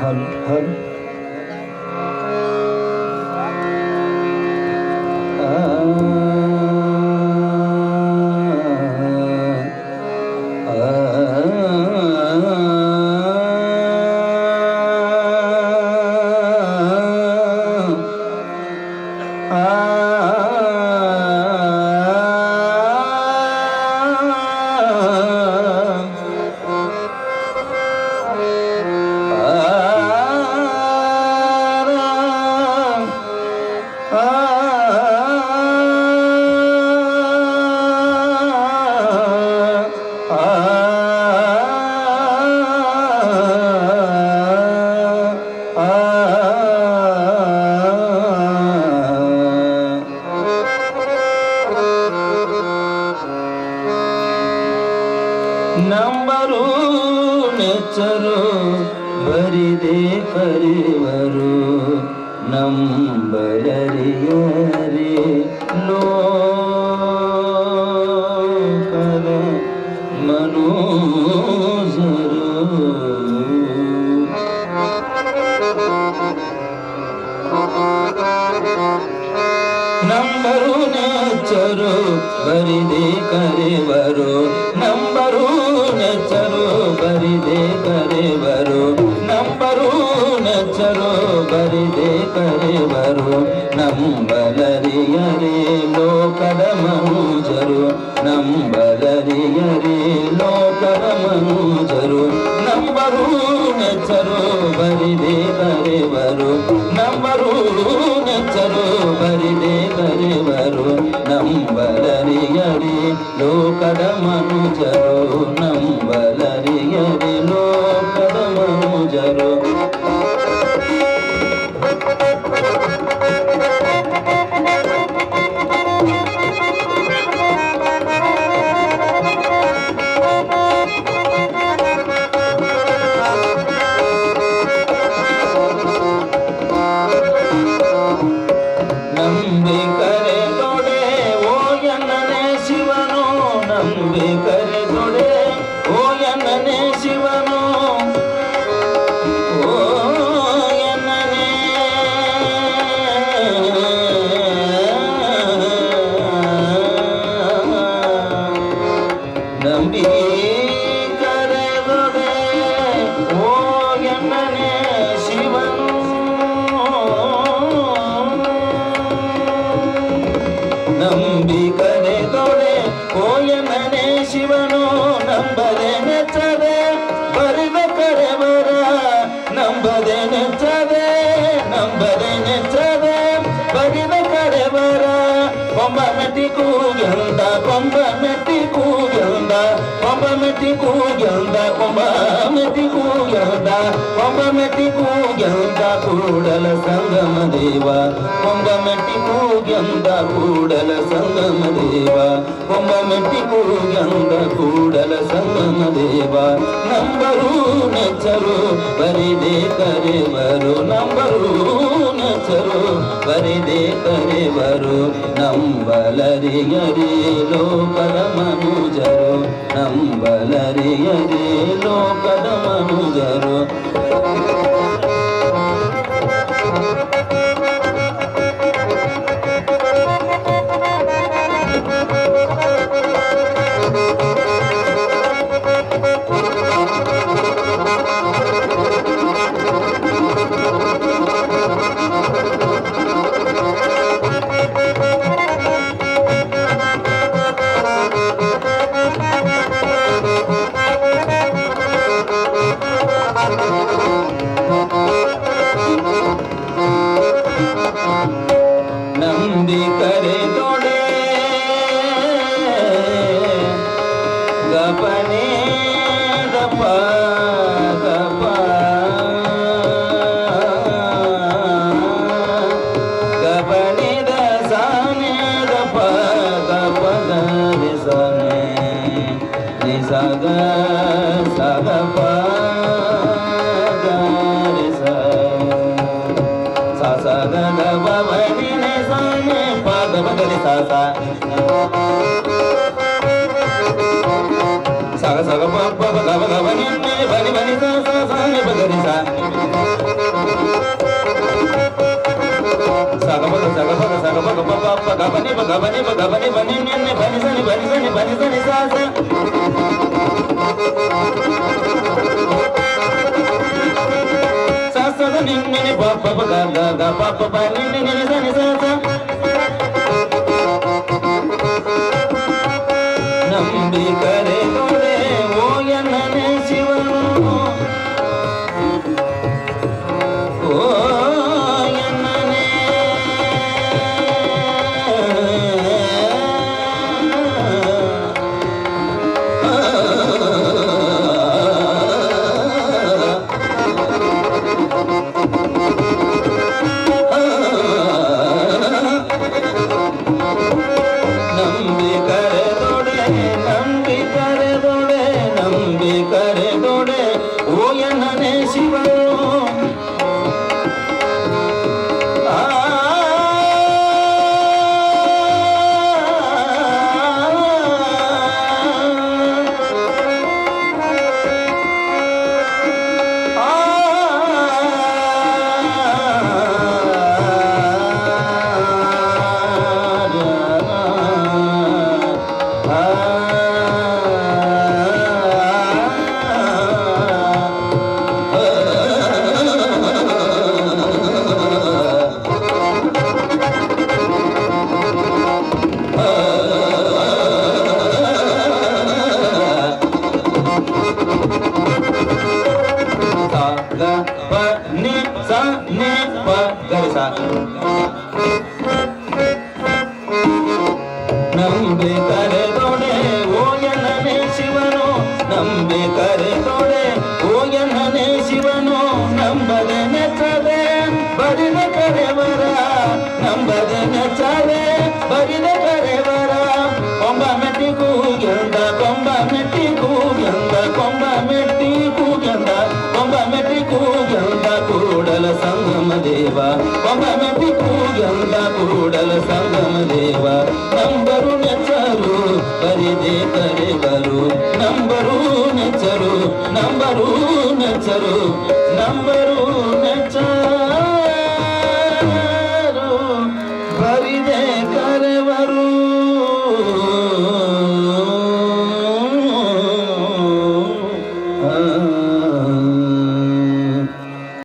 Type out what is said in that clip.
hân hân. Number ನೆಚ್ಚರು ಬರಿದೆ ಕರೆವರು ನಂಬರರಿಯರೆ ಲೋಕದ ಮನೋಜರು ನಂಬರು ನೆಚ್ಚರು ಬರಿದೆ ಕರೆವರು ನಂಬಲರಿಯರೇ ಲೋಕದ ಮನುಜರು ನಂಬರು ನೆಚ್ಚರು ಬರಿದೆ ಕರೆವರು ನಂಬರು ನೆಚ್ಚರು ಬರಿದೆ ಕರೆವರು ನಂಬಲರಿಯರಿ ನಂಬಿಕರೆ ತೊಡೆ ಓ ಎನ್ನನೆ ಶಿವನು. ಓ ಎನ್ನನೆ. ತೊಡೆ ಓ ಎನ್ನನೆ కొంబ మెట్టి కూగంద కొంబ మెట్టి కూగ ಕೊಂಬ ಮೆಟ್ಟಿ ಕೂಗೆಂದ ಕೊಂಬ ಮೆಟ್ಟಿ ಕೂಗೆಂದ ಕೊಂಬ ಮೆಟ್ಟಿ ಕೂಗೆಂದ ಕೂಡಲ ಸಂಗಮ ದೇವ ಕೊಂಬ ಮೆಟ್ಟಿ ಕೂಗೆಂದ ಕೂಡಲ ಸಂಗಮ ದೇವ ಕೊಂಬ ಮೆಟ್ಟಿ ಕೂಗೆಂದ ಕೂಡಲ ಸಂಗಮ ದೇವ ನಂಬರು ನೆಚ್ಚರು ಬರಿದೆ ಕರೆವರು ನಂಬರು ನೆಚ್ಚರು ಬರಿದೆ ಕರೆವರು ನಂಬಲರಿಯರಿ ಲೋಕದ ಮನುಜರು ನಂಬಲರಿಯರಿ ಲೋಕದ ಮನುಜರು ನಂಬಿಕರೆ ತೊಡೆ ಗಪನೆ ದಪ ಗಪ ಗಪನೆ ग मधली सा सा सा सा ग प प ग ग ग नि नि बनि बनि सा सा सा नि ब ग नि सा सा ग प ग सा ग प ग सा ग प ग प प प ग ब नि ब ग ब नि ब ग ब नि ब नि नि नि बनि सा नि बनि सा नि बनि सा नि सा सा सा सा नि नि प प प ग ग ग प प प नि नि नि सा नि सा सा ಪ ಗೌಸ ನಂಬಿ ಕರೆದೊಡೆ ಓಯನನೇ ಶಿವನು ನಂಬಿ ಕರೆದೊಡೆ ಓಯನನೇ ಶಿವನು ನಂಬದೆ ನೆತ್ತದೆ ಬರಿದ ಕರೆವ ದೇವ ಕೊಂಬ ಮೆಟ್ಟಿ ಕೂಗೆಂದ ಕೂಡಲ ಸಂಗಮ ದೇವ ನಂಬರು ನೆಚ್ಚರು ಬರಿದೆ ಕರೆವರು ನಂಬರು ನೆಚ್ಚರು ನಂಬರು ನೆಚ್ಚರು ನಂಬರು ನೆಚ್ಚರು